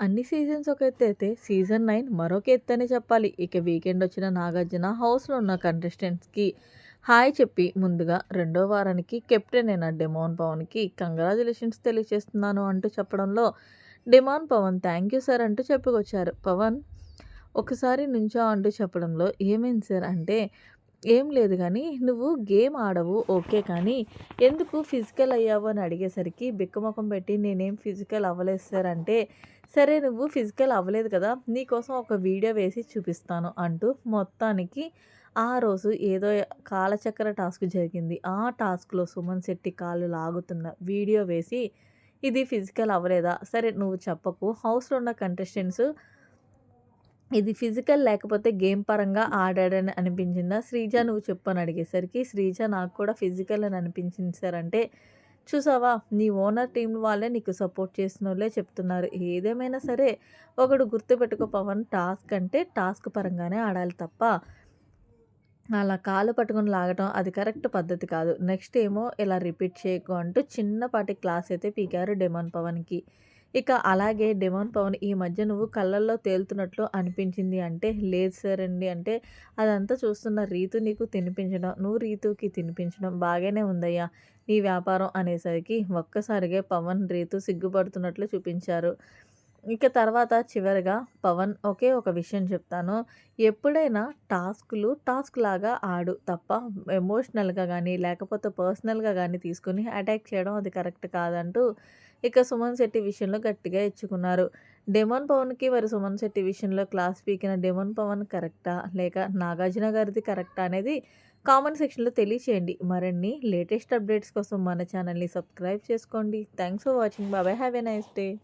అన్ని సీజన్స్ ఒక ఎత్తు అయితే సీజన్ నైన్ మరొక ఎత్తు అని చెప్పాలి. ఇక వీకెండ్ వచ్చిన నాగార్జున హౌస్లో ఉన్న కంటెస్టెంట్స్కి హాయ్ చెప్పి ముందుగా రెండో వారానికి కెప్టెన్ అయిన డెమోన్ పవన్కి కంగ్రాచులేషన్స్ తెలియజేస్తున్నాను అంటూ చెప్పడంలో డెమాన్ పవన్ థ్యాంక్ యూ సార్ అంటూ చెప్పుకొచ్చారు. పవన్ ఒకసారి నుంచో అంటూ చెప్పడంలో ఏమైంది సార్ అంటే ఏం లేదు కానీ నువ్వు గేమ్ ఆడవు ఓకే కానీ ఎందుకు ఫిజికల్ అయ్యావు అని అడిగేసరికి బిక్కముఖం పెట్టి నేనేం ఫిజికల్ అవ్వలేదు సార్ అంటే సరే నువ్వు ఫిజికల్ అవ్వలేదు కదా నీకోసం ఒక వీడియో వేసి చూపిస్తాను అంటూ మొత్తానికి ఆ రోజు ఏదో కాలచక్ర టాస్క్ జరిగింది. ఆ టాస్క్లో సుమన్ శెట్టి కాళ్ళు లాగుతున్న వీడియో వేసి ఇది ఫిజికల్ అవ్వలేదా? సరే నువ్వు చెప్పకు. హౌస్లో ఉన్న కంటెస్టెంట్స్ ఇది ఫిజికల్ లేకపోతే గేమ్ పరంగా ఆడాడని అనిపించిందా? శ్రీజ నువ్వు చెప్పని అడిగేసరికి శ్రీజ నాకు కూడా ఫిజికల్ అని అనిపించింది సార్. అంటే చూసావా? నీ ఓనర్ టీం వాళ్ళే నీకు సపోర్ట్ చేసిన వాళ్ళే చెప్తున్నారు. ఏదేమైనా సరే ఒకడు గుర్తుపెట్టుకో పవన్ టాస్క్ అంటే టాస్క్ పరంగానే ఆడాలి తప్ప అలా కాలు పట్టుకొని లాగటం అది కరెక్ట్ పద్ధతి కాదు. నెక్స్ట్ ఏమో ఇలా రిపీట్ చేయకు అంటూ చిన్నపాటి క్లాస్ అయితే పీకారు డెమాన్ పవన్కి. ఇక అలాగే డిమాన్ పవన్ ఈ మధ్య నువ్వు కళ్ళల్లో తేలుతున్నట్లు అనిపించింది అంటే లేదు సార్ అండి అంటే అదంతా చూస్తున్న రీతు నీకు తినిపించడం నువ్వు రీతుకి తినిపించడం బాగానే ఉందయ్యా. నీ వ్యాపారం అనేసరికి ఒక్కసారిగా పవన్ రీతు సిగ్గుపడుతున్నట్లు చూపించారు. ఇక తర్వాత చివరిగా పవన్ ఒకే ఒక విషయం చెప్తాను. ఎప్పుడైనా టాస్క్లు టాస్క్ లాగా ఆడు తప్ప ఎమోషనల్గా కానీ లేకపోతే పర్సనల్గా కానీ తీసుకుని అటాక్ చేయడం అది కరెక్ట్ కాదంటూ ఇక సుమన్ శెట్టి విషయంలో గట్టిగా ఇచ్చుకున్నారు. డెమోన్ పవన్కి వారి సుమన్ శెట్టి విషయంలో క్లాస్ పీకిన డెమోన్ పవన్ కరెక్టా? లేక నాగార్జున గారిది కరెక్టా అనేది కామెంట్ సెక్షన్లో తెలియచేయండి. మరిన్ని లేటెస్ట్ అప్డేట్స్ కోసం మన ఛానల్ని సబ్స్క్రైబ్ చేసుకోండి. Thanks for watching. Bye bye. Have a nice day.